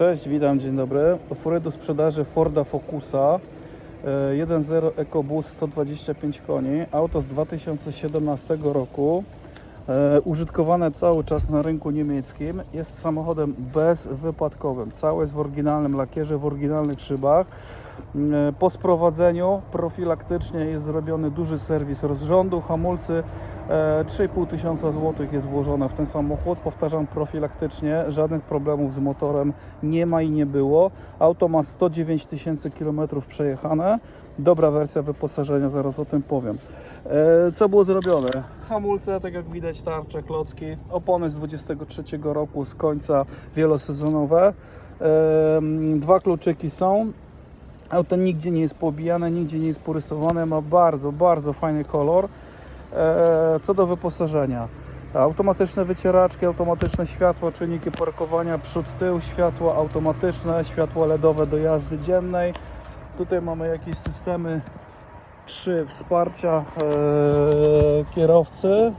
Cześć, witam, dzień dobry. Fury do sprzedaży Forda Focusa e, 1.0 EcoBoost 125 koni. Auto z 2017 roku. E, Użytkowane cały czas na rynku niemieckim. Jest samochodem bezwypadkowym. Całe jest w oryginalnym lakierze, w oryginalnych szybach. E, Po sprowadzeniu profilaktycznie jest zrobiony duży serwis rozrządu, hamulcy. E, 3,5 tysiąca złotych jest włożone w ten samochód. Powtarzam profilaktycznie, żadnych problemów z motorem nie ma i nie było. Auto ma 109 tysięcy kilometrów przejechane. Dobra wersja wyposażenia, zaraz o tym powiem. E, Co było zrobione? Hamulce, tak jak widać, tarcze, klocki, opony z 23 roku, z końca wielosezonowe. E, Dwa kluczyki są. Auto nigdzie nie jest pobijane, nigdzie nie jest porysowane, ma bardzo, bardzo fajny kolor. E, Co do wyposażenia, automatyczne wycieraczki, automatyczne światła, czynniki parkowania, przód, tył, światła automatyczne, światła LEDowe do jazdy dziennej. Tutaj mamy jakieś systemy trzy wsparcia e, kierowcy,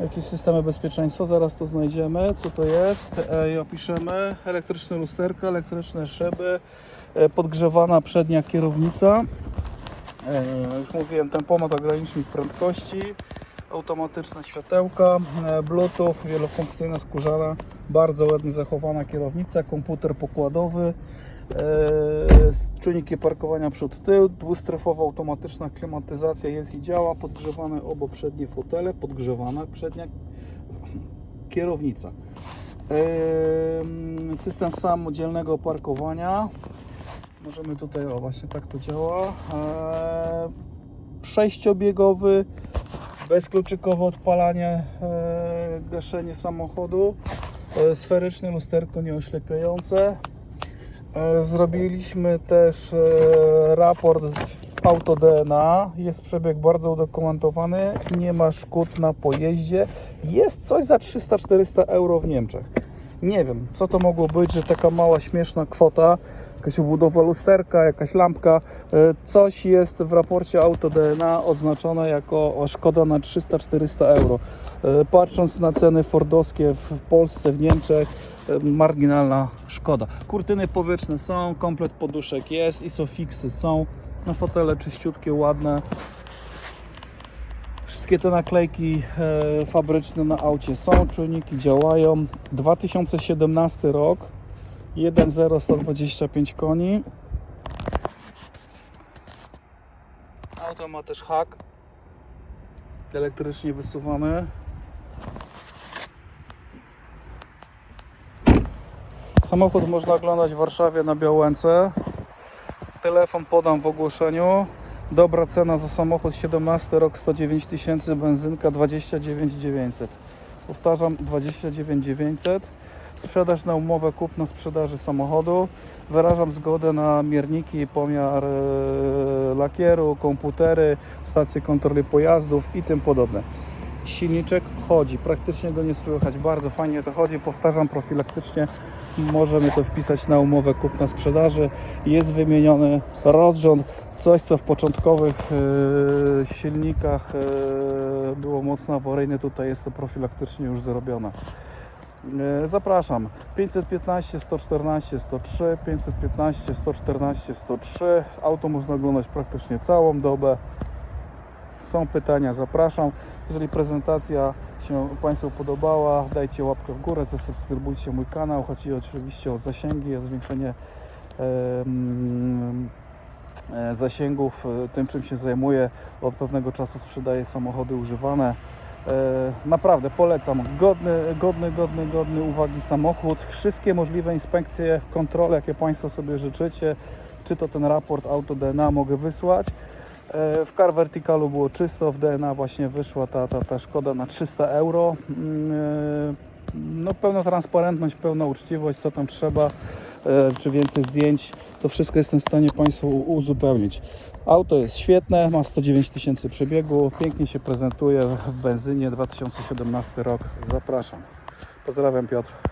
jakieś systemy bezpieczeństwa, zaraz to znajdziemy, co to jest e, i opiszemy. Elektryczne lusterka, elektryczne szyby, podgrzewana przednia kierownica. E, Jak mówiłem, tempomat ogranicznik prędkości, automatyczne światełka, e, bluetooth, wielofunkcyjna skórzana, bardzo ładnie zachowana kierownica, komputer pokładowy, e, czujniki parkowania przód tył, dwustrefowa automatyczna klimatyzacja jest i działa, podgrzewane obo przednie fotele, podgrzewana przednia kierownica. System samodzielnego parkowania, Możemy tutaj, o właśnie tak to działa. Eee, sześciobiegowy, bezkluczykowe odpalanie, eee, gaszenie samochodu, eee, sferyczne lusterko nieoślepiające. Eee, zrobiliśmy też eee, raport z auto DNA. Jest przebieg bardzo udokumentowany, nie ma szkód na pojeździe. Jest coś za 300-400 euro w Niemczech. Nie wiem, co to mogło być, że taka mała, śmieszna kwota, jakaś obudowa lusterka, jakaś lampka, e, coś jest w raporcie Auto DNA oznaczone jako szkoda na 300-400 euro. E, Patrząc na ceny fordowskie w Polsce, w Niemczech, e, marginalna szkoda. Kurtyny powietrzne są, komplet poduszek jest, isofixy są, no fotele czyściutkie, ładne. Wszystkie te naklejki fabryczne na aucie są, czujniki działają. 2017 rok, 1.0 125 koni. Auto ma też hak elektrycznie wysuwany. Samochód można oglądać w Warszawie na Białęce. Telefon podam w ogłoszeniu. Dobra cena za samochód 17 rok 109 tysięcy, benzynka 29 900. Powtarzam 29 900. Sprzedaż na umowę kupno sprzedaży samochodu. Wyrażam zgodę na mierniki, pomiar e, lakieru, komputery, stacje kontroli pojazdów i tym podobne. Silniczek chodzi, praktycznie go nie słychać, bardzo fajnie to chodzi, powtarzam profilaktycznie, możemy to wpisać na umowę kupna sprzedaży. Jest wymieniony rozrząd, coś co w początkowych e, silnikach e, było mocno awaryjne, tutaj jest to profilaktycznie już zrobione. E, Zapraszam 515 114 103 515 114 103 Auto można oglądać praktycznie całą dobę są pytania, zapraszam. Jeżeli prezentacja się Państwu podobała, dajcie łapkę w górę, zasubskrybujcie mój kanał. Chodzi oczywiście o zasięgi, o zwiększenie e, zasięgów e, tym, czym się zajmuję. Od pewnego czasu sprzedaję samochody używane. E, Naprawdę polecam. Godny, godny, godny, godny uwagi samochód. Wszystkie możliwe inspekcje, kontrole, jakie Państwo sobie życzycie, czy to ten raport Auto DNA mogę wysłać. E, W Car Verticalu było czysto, w DNA właśnie wyszła ta, ta, ta szkoda na 300 euro. No pełna transparentność, pełna uczciwość, co tam trzeba, e, czy więcej zdjęć, to wszystko jestem w stanie Państwu uzupełnić. Auto jest świetne, ma 109 tysięcy przebiegu, pięknie się prezentuje w benzynie, 2017 rok. Zapraszam. Pozdrawiam Piotr.